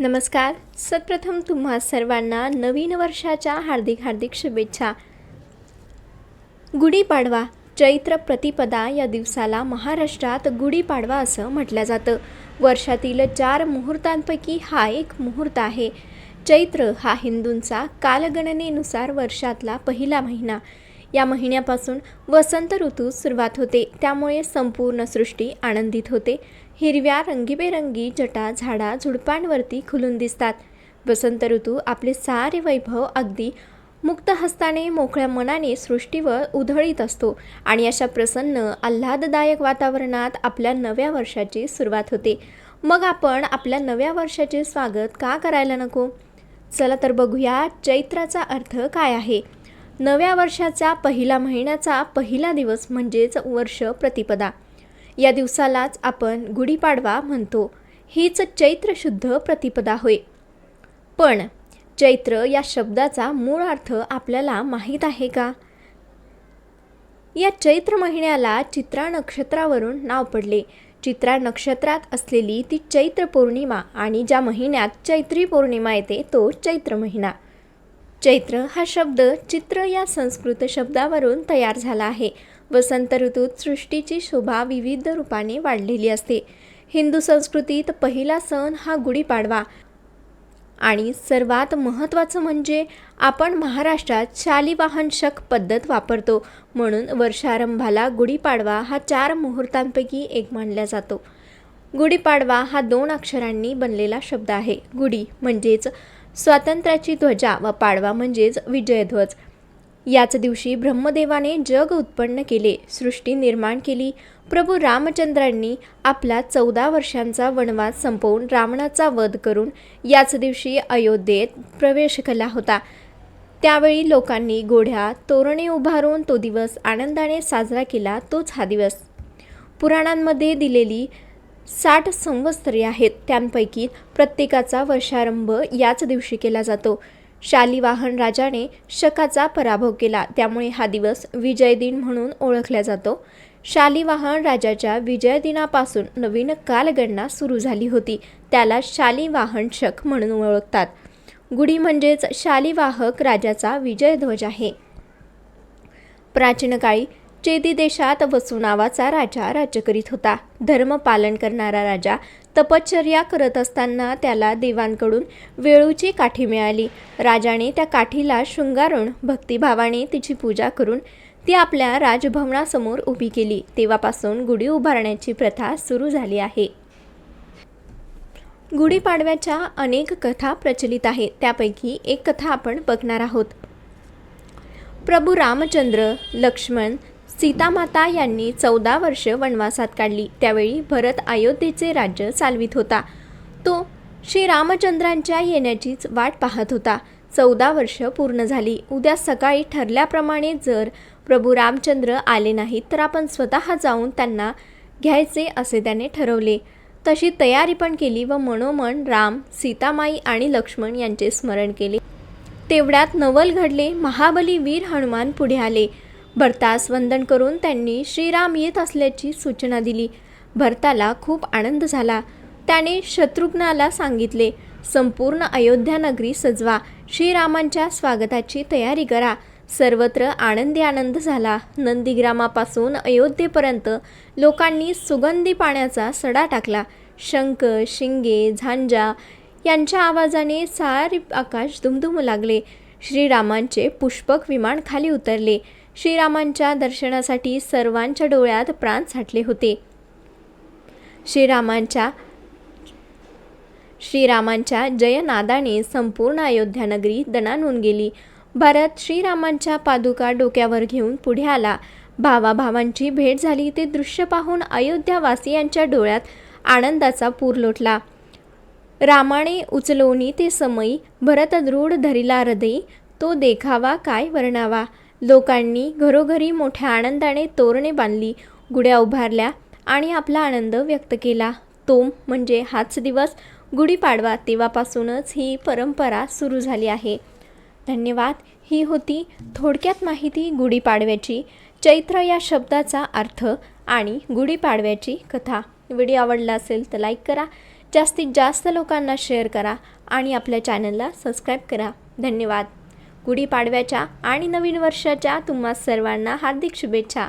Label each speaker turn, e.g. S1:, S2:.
S1: नमस्कार. सर्वप्रथम तुम्हा सर्वांना नवीन वर्षाच्या हार्दिक हार्दिक शुभेच्छा. गुढीपाडवा चैत्र प्रतिपदा या दिवसाला महाराष्ट्रात गुढीपाडवा असं म्हटलं जातं. वर्षातील चार मुहूर्तांपैकी हा एक मुहूर्त आहे. चैत्र हा हिंदूंचा कालगणनेनुसार वर्षातला पहिला महिना. या महिन्यापासून वसंत ऋतू सुरुवात होते. त्यामुळे संपूर्ण सृष्टी आनंदित होते. हिरव्या रंगीबेरंगी जटा झाडा झुडपांवरती खुलून दिसतात. वसंत ऋतू आपले सारे वैभव अगदी मुक्त हस्ताने मोकळ्या मनाने सृष्टीवर उधळीत असतो आणि अशा प्रसन्न आल्हाददायक वातावरणात आपल्या नव्या वर्षाची सुरुवात होते. मग आपण आपल्या नव्या वर्षाचे स्वागत का करायला नको? चला तर बघूया चैत्राचा अर्थ काय आहे. नव्या वर्षाचा पहिला महिन्याचा पहिला दिवस म्हणजेच वर्ष प्रतिपदा. या दिवसालाच आपण गुढीपाडवा म्हणतो. हीच चैत्र शुद्ध प्रतिपदा होय. पण चैत्र या शब्दाचा मूळ अर्थ आपल्याला माहीत आहे का? या चैत्र महिन्याला चित्रा नक्षत्रावरून नाव पडले. चित्रा नक्षत्रात असलेली ती चैत्र पौर्णिमा आणि ज्या महिन्यात चैत्री पौर्णिमा येते तो चैत्र महिना. चैत्र हा शब्द चित्र या संस्कृत शब्दावरून तयार झाला आहे. वसंत ऋतूत सृष्टीची शोभा विविध रूपाने वाढलेली असते. हिंदू संस्कृतीत पहिला सण हा गुढीपाडवा. आणि सर्वात महत्त्वाचं म्हणजे आपण महाराष्ट्रात शालिवाहन शक पद्धत वापरतो म्हणून वर्षारंभाला गुढीपाडवा हा चार मुहूर्तांपैकी एक मानला जातो. गुढीपाडवा हा दोन अक्षरांनी बनलेला शब्द आहे. गुढी म्हणजेच स्वातंत्र्याची ध्वजा व पाडवा म्हणजेच विजयध्वज. याच दिवशी ब्रह्मदेवाने जग उत्पन्न केले सृष्टी निर्माण केली. प्रभू रामचंद्रांनी आपला चौदा वर्षांचा वनवास संपवून रावणाचा वध करून याच दिवशी अयोध्येत प्रवेश केला होता. त्यावेळी लोकांनी गोढ्या तोरणे उभारून तो दिवस आनंदाने साजरा केला तोच हा दिवस. पुराणांमध्ये दिलेली साठ संवत्सरे आहेत त्यांपैकी प्रत्येकाचा वर्षारंभ याच दिवशी केला जातो. शालिवाहन राजाने शकाचा पराभव केला. त्यामुळे हा दिवस विजय दिन म्हणून ओळखला जातो. शालिवाहन राजाच्या विजय दिनापासून नवीन कालगणना सुरू झाली होती. त्याला शालिवाहन शक म्हणून ओळखतात. गुढी म्हणजेच शालिवाहक राजाचा विजयध्वज आहे. प्राचीन काळी चेदी देशात वसू नावाचा राजा राज्य करीत होता. धर्म पालन करणारा राजा तपश्चर्या करत असताना त्याला देवांकडून वेळूची काठी मिळाली. राजाने त्या काठीला शृंगारून भक्तिभावाने तिची पूजा करून ती आपल्या राजभवनासमोर उभी केली. तेव्हापासून गुढी उभारण्याची प्रथा सुरू झाली आहे. गुढीपाडव्याच्या अनेक कथा प्रचलित आहेत. त्यापैकी एक कथा आपण बघणार आहोत. प्रभू रामचंद्र लक्ष्मण सीतामाता यांनी चौदा वर्ष वनवासात काढली. त्यावेळी भरत अयोध्येचे राज्य चालवित होता. तो श्री रामचंद्रांच्या येण्याचीच वाट पाहत होता. चौदा वर्ष पूर्ण झाली. उद्या सकाळी ठरल्याप्रमाणे जर प्रभू रामचंद्र आले नाहीत तर आपण स्वतः जाऊन त्यांना घ्यायचे असे त्याने ठरवले. तशी तयारी पण केली व मनोमन राम सीतामाई आणि लक्ष्मण यांचे स्मरण केले. तेवढ्यात नवल घडले. महाबली वीर हनुमान पुढे आले. भरतास वंदन करून त्यांनी श्रीराम येत असल्याची सूचना दिली. भरताला खूप आनंद झाला. त्याने शत्रुघ्नाला सांगितले संपूर्ण अयोध्या नगरी सजवा. श्रीरामांच्या स्वागताची तयारी करा. सर्वत्र आनंदी आनंद झाला. नंदीग्रामापासून अयोध्येपर्यंत लोकांनी सुगंधी पाण्याचा सडा टाकला. शंख शिंगे झांजा यांच्या आवाजाने सारे आकाश दुमदुमू लागले. श्रीरामांचे पुष्पक विमान खाली उतरले. श्रीरामांच्या दर्शनासाठी सर्वांच्या डोळ्यात प्राण साठले होते. श्रीरामांच्या श्रीरामांच्या जयनादाने संपूर्ण अयोध्या नगरी दणानून गेली. भरत श्रीरामांच्या पादुका डोक्यावर घेऊन पुढे आला. भावाभावांची भेट झाली ते दृश्य पाहून अयोध्यावासियांच्या डोळ्यात आनंदाचा पूर लोटला. रामाने उचलवणी ते समयी भरत दृढ धरिला हृदयी तो देखावा काय वर्णावा? लोकांनी घरोघरी मोठ्या आनंदाने तोरणे बांधली गुड्या उभारल्या आणि आपला आनंद व्यक्त केला. तो म्हणजे हाच दिवस गुढीपाडवा तेव्हापासूनच ही परंपरा सुरू झाली आहे. धन्यवाद. ही होती थोडक्यात माहिती गुढीपाडव्याची. चैत्र या शब्दाचा अर्थ आणि गुढीपाडव्याची कथा. व्हिडिओ आवडला असेल तर लाईक करा. जास्तीत जास्त लोकांना शेअर करा आणि आपल्या चॅनलला सबस्क्राईब करा. धन्यवाद. गुढीपाडव्याच्या आणि नवीन वर्षाच्या तुम्हा सर्वांना हार्दिक शुभेच्छा.